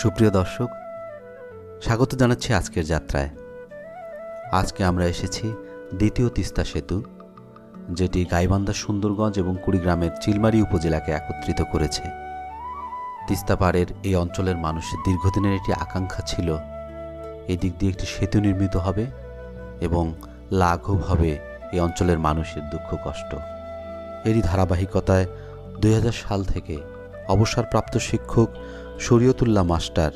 সুপ্রিয় দর্শক, স্বাগত জানাচ্ছি আজকের যাত্রায়। আজকে আমরা এসেছি দ্বিতীয় তিস্তা সেতু, যেটি গাইবান্ধা, সুন্দরগঞ্জ এবং কুড়িগ্রামের চিলমারি উপজেলাকে একত্রিত করেছে। তিস্তা পাড়ের এই অঞ্চলের মানুষের দীর্ঘদিনের একটি আকাঙ্ক্ষা ছিল এই দিক দিয়ে একটি সেতু নির্মিত হবে এবং লাঘব হবে এই অঞ্চলের মানুষের দুঃখ কষ্ট। এরই ধারাবাহিকতায় দুই হাজার সাল থেকে অবসরপ্রাপ্ত শিক্ষক শরীয়তুল্লাহ মাস্টার,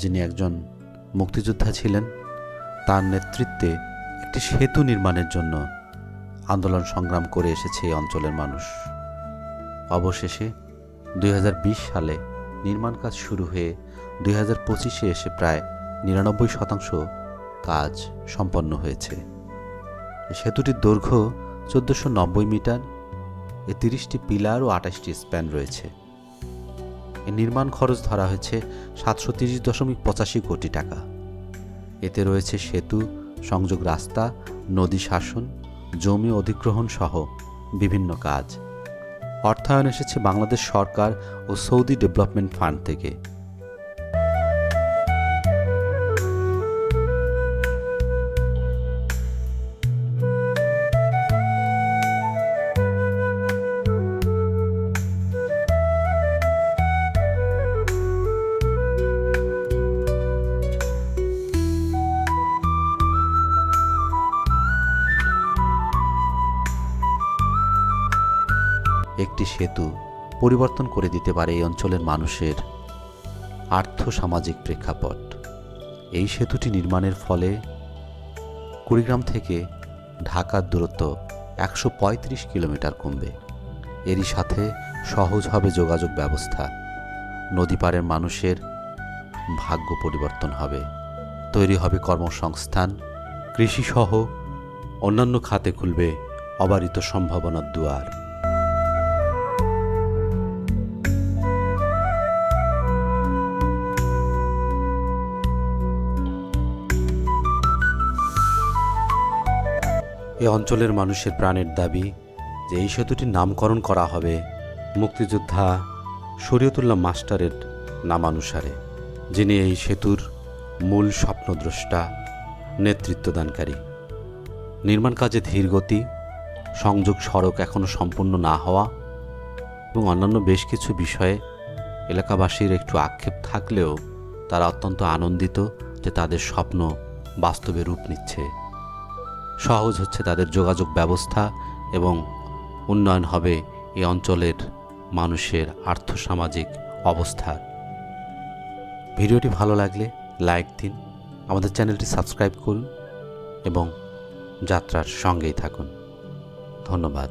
যিনি একজন মুক্তিযোদ্ধা ছিলেন, তার নেতৃত্বে একটি সেতু নির্মাণের জন্য আন্দোলন সংগ্রাম করে এসেছে এই অঞ্চলের মানুষ। অবশেষে দুই হাজার বিশ সালে নির্মাণ কাজ শুরু হয়ে দুই হাজার পঁচিশে এসে প্রায় নিরানব্বই শতাংশ কাজ সম্পন্ন হয়েছে। সেতুটির দৈর্ঘ্য চোদ্দোশো নব্বই মিটার, এ তিরিশটি পিলার ও আঠাশটি স্প্যান রয়েছে। এর নির্মাণ খরচ ধরা হয়েছে সাতশো তিরিশ দশমিক পঁচাশি কোটি টাকা। এতে রয়েছে সেতু, সংযোগ রাস্তা, নদী শাসন, জমি অধিগ্রহণ সহ বিভিন্ন কাজ। অর্থায়ন এসেছে বাংলাদেশ সরকার ও সৌদি ডেভেলপমেন্ট ফান্ড থেকে। একটি সেতু পরিবর্তন করে দিতে পারে এই অঞ্চলের মানুষের আর্থ সামাজিক প্রেক্ষাপট। এই সেতুটি নির্মাণের ফলে কুড়িগ্রাম থেকে ঢাকার দূরত্ব একশো পঁয়ত্রিশ কিলোমিটার কমবে। এরই সাথে সহজ হবে যোগাযোগ ব্যবস্থা। নদী পাড়ের মানুষের ভাগ্য পরিবর্তন হবে। তৈরি হবে কর্মসংস্থান। কৃষিসহ অন্যান্য খাতে খুলবে অবারিত সম্ভাবনার দুয়ার। এ অঞ্চলের মানুষের প্রাণের দাবি যে এই সেতুটির নামকরণ করা হবে মুক্তিযোদ্ধা শরীয়তুল্লাহ মাস্টারের নামানুসারে, যিনি এই সেতুর মূল স্বপ্নদ্রষ্টা, নেতৃত্বদানকারী। নির্মাণ কাজে ধীর গতি, সংযোগ সড়ক এখনও সম্পূর্ণ না হওয়া এবং অন্যান্য বেশ কিছু বিষয়ে এলাকাবাসীর একটু আক্ষেপ থাকলেও তারা অত্যন্ত আনন্দিত যে তাদের স্বপ্ন বাস্তবে রূপ নিচ্ছে। সহজ হচ্ছে তাদের যোগাযোগ ব্যবস্থা এবং উন্নয়ন হবে এই অঞ্চলের মানুষের আর্থসামাজিক অবস্থা। ভিডিওটি ভালো লাগলে লাইক দিন, আমাদের চ্যানেলটি সাবস্ক্রাইব করুন এবং যাত্রার সঙ্গেই থাকুন। ধন্যবাদ।